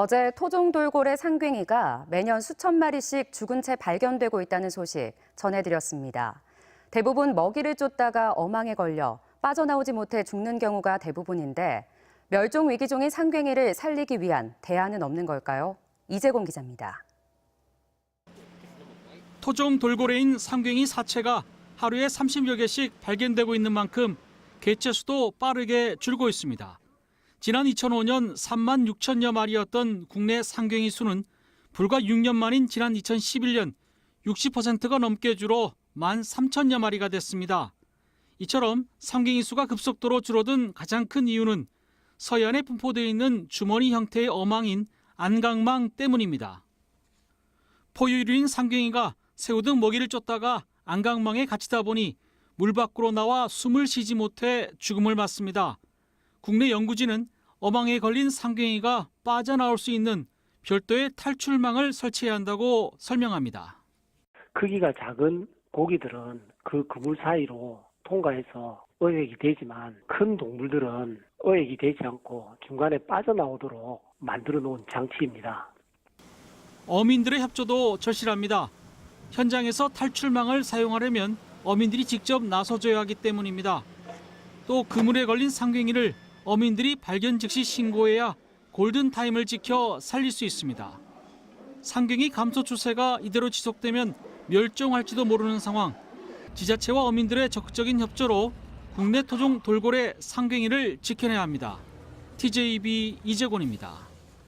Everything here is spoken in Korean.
어제 토종 돌고래 상괭이가 매년 수천 마리씩 죽은 채 발견되고 있다는 소식 전해드렸습니다. 대부분 먹이를 쫓다가 어망에 걸려 빠져나오지 못해 죽는 경우가 대부분인데 멸종 위기종인 상괭이를 살리기 위한 대안은 없는 걸까요? 이재공 기자입니다. 토종 돌고래인 상괭이 사체가 하루에 30여 개씩 발견되고 있는 만큼 개체 수도 빠르게 줄고 있습니다. 지난 2005년 3만 6천여 마리였던 국내 상괭이 수는 불과 6년 만인 지난 2011년 60%가 넘게 줄어 1만 3천여 마리가 됐습니다. 이처럼 상괭이 수가 급속도로 줄어든 가장 큰 이유는 서해안에 분포되어 있는 주머니 형태의 어망인 안강망 때문입니다. 포유류인 상괭이가 새우 등 먹이를 쫓다가 안강망에 갇히다 보니 물 밖으로 나와 숨을 쉬지 못해 죽음을 맞습니다. 국내 연구진은 어망에 걸린 상괭이가 빠져나올 수 있는 별도의 탈출망을 설치해야 한다고 설명합니다. 크기가 작은 고기들은 그 그물 사이로 통과해서 어획이 되지만 큰 동물들은 어획이 되지 않고 중간에 빠져나오도록 만들어 놓은 장치입니다. 어민들의 협조도 절실합니다. 현장에서 탈출망을 사용하려면 어민들이 직접 나서줘야 하기 때문입니다. 또 그물에 걸린 상괭이를 어민들이 발견 즉시 신고해야 골든 타임을 지켜 살릴 수 있습니다. 상괭이 감소 추세가 이대로 지속되면 멸종할지도 모르는 상황. 지자체와 어민들의 적극적인 협조로 국내 토종 돌고래 상괭이를 지켜내야 합니다. TJB 이재곤입니다.